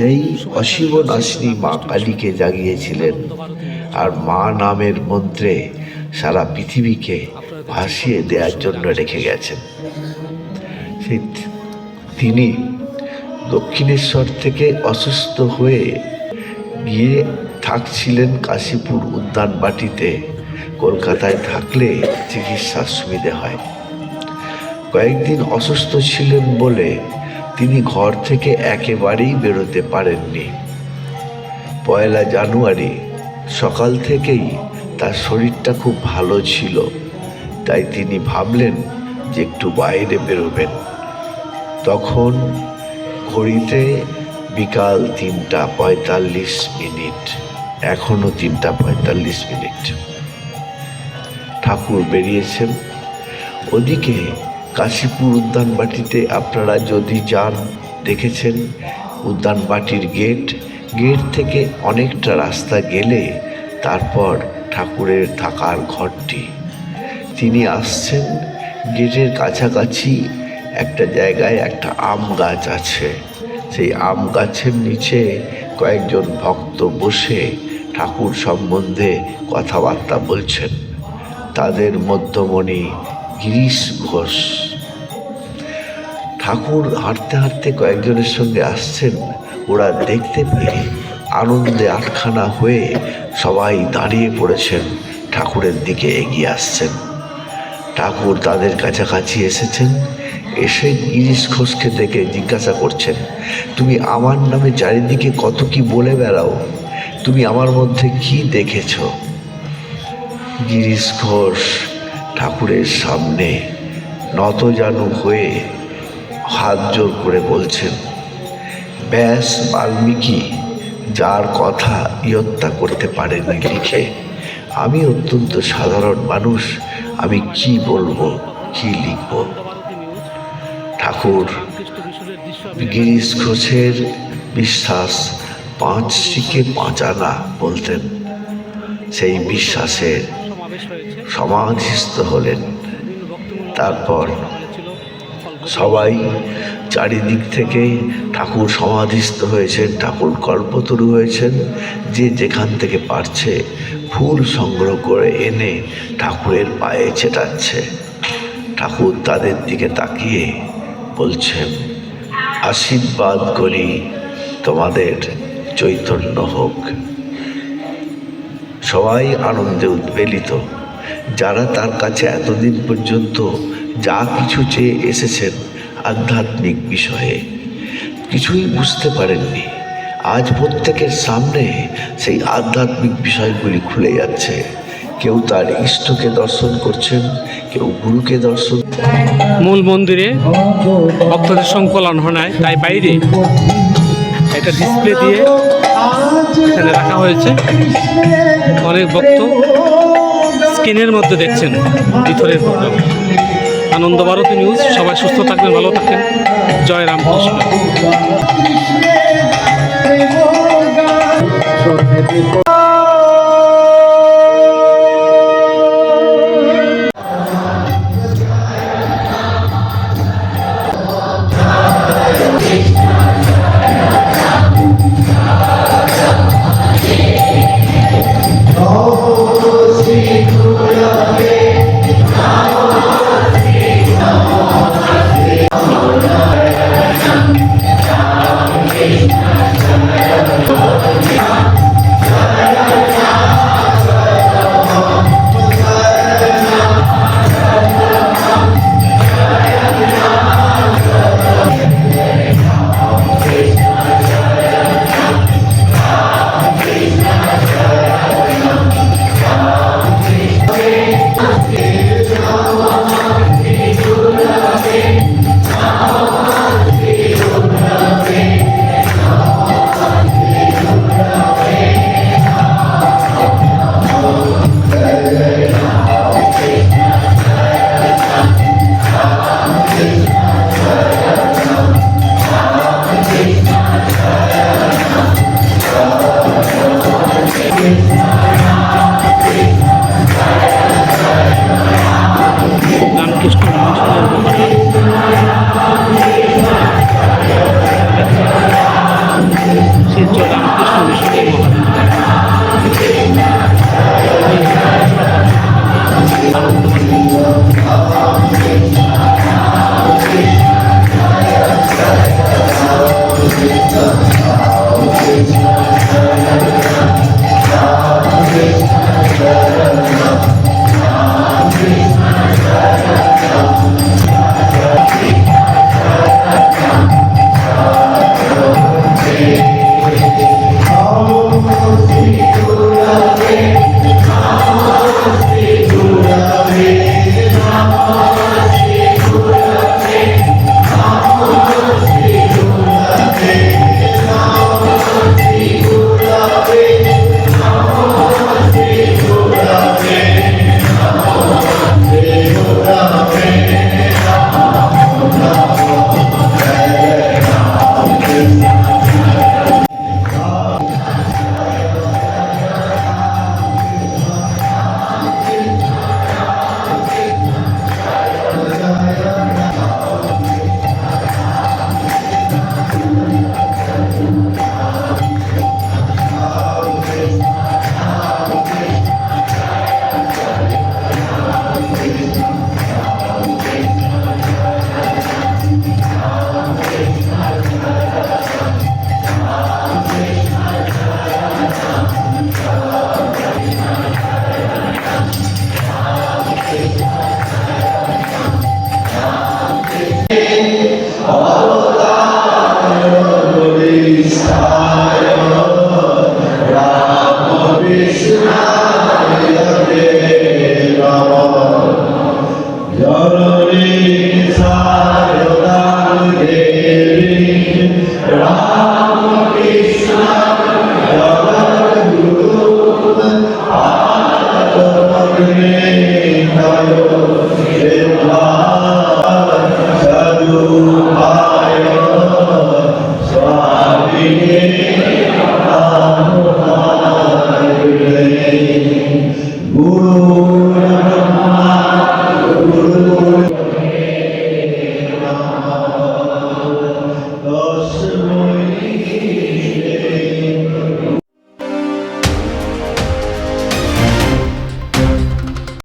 সেই অশিব নাসিনী মা কালীকে জাগিয়েছিলেন। আর মা নামের মন্ত্রে সারা পৃথিবীকে ভাসিয়ে দেওয়ার জন্য রেখে গেছেন। সেই তিনি দক্ষিণেশ্বর থেকে অসুস্থ হয়ে গিয়ে থাকছিলেন কাশীপুর উদ্যানবাটিতে কলকাতায় থাকলে চিকিৎসার সুবিধে হয়। কয়েকদিন অসুস্থ ছিলেন বলে তিনি ঘর থেকে একেবারেই বেরোতে পারেননি। পয়লা জানুয়ারি, সকাল থেকেই তার শরীরটা খুব ভালো ছিল, তাই তিনি ভাবলেন যে একটু বাইরে বেরোবেন। তখন ঘড়িতে বিকাল তিনটা পঁয়তাল্লিশ মিনিট, এখনও তিনটা পঁয়তাল্লিশ মিনিট। ঠাকুর বেরিয়েছেন। ওদিকে কাশীপুর উদ্যানবাটিতে আপনারা যদি যান, দেখেছেন উদ্যানবাটির গেট। গেট থেকে অনেকটা রাস্তা গেলে তারপর ঠাকুরের থাকার ঘরটি। তিনি আসছেন, গেটের কাছাকাছি একটা জায়গায় একটা আম গাছ আছে। সেই আম গাছের নিচে কয়েকজন ভক্ত বসে ঠাকুর সম্বন্ধে কথাবার্তা বলছেন। তাদের মধ্যমণি গিরিশ ঘোষ। ঠাকুর হাঁটতে হাঁটতে কয়েকজনের সঙ্গে আসছেন। ওরা দেখতে পেয়ে আনন্দে আটখানা হয়ে সবাই দাঁড়িয়ে পড়েছেন। ঠাকুরের দিকে এগিয়ে আসছেন। ঠাকুর তাদের কাছাকাছি এসেছেন। এসে গিরিশ ঘোষকে দেখে জিজ্ঞাসা করছেন, তুমি আমার নামে চারিদিকে কত কি বলে বেড়াও? তুমি আমার মধ্যে কি দেখেছ? গিরিশ ঘোষ ঠাকুরের সামনে নতজানু হয়ে হাত জোর করে বলছেন, ব্যাস বাল্মীকি, যার কথা ইয়ত্তা করতে পারেনি লিখে, আমি অত্যন্ত সাধারণ মানুষ, আমি কি বলব, কি লিখব? ঠাকুর গিরিশ ঘোষের বিশ্বাস পাঁচ শিখে পাঁচানা বলতেন। সেই বিশ্বাসের সমাধিস্থ হলেন। তারপর সবাই চারিদিক থেকে ঠাকুর সমাধিস্থ হয়েছেন, ঠাকুর কল্পতরু হয়েছেন। যে যেখান থেকে পারছে ফুল সংগ্রহ করে এনে ঠাকুরের পায়ে ছেটাচ্ছে। ঠাকুর তাদের দিকে তাকিয়ে বলছেন, আশীর্বাদ করি তোমাদের, চৈতন্য হোক। সবাই আনন্দে উদ্বেলিত। যারা তার কাছে এতদিন পর্যন্ত যা কিছু চেয়ে এসেছেন আধ্যাত্মিক বিষয়ে, কিছুই বুঝতে পারেননি। আজ প্রত্যেকের সামনে সেই আধ্যাত্মিক বিষয়গুলি খুলে যাচ্ছে। কেউ তার ইষ্টকে দর্শন করছেন, কেউ গুরুকে দর্শন মূল মন্দিরে ভক্তদের সংকলন হয় তাই বাইরে একটা ডিসপ্লে দিয়ে এখানে রাখা হয়েছে। অনেক ভক্ত স্ক্রিনের মধ্যে দেখছেন ভিতরের প্রোগ্রাম আনন্দভারতী নিউজ সবাই সুস্থ থাকবেন ভালো থাকেন জয় রামকৃষ্ণ। Oh, 很久了就是废物了 Hare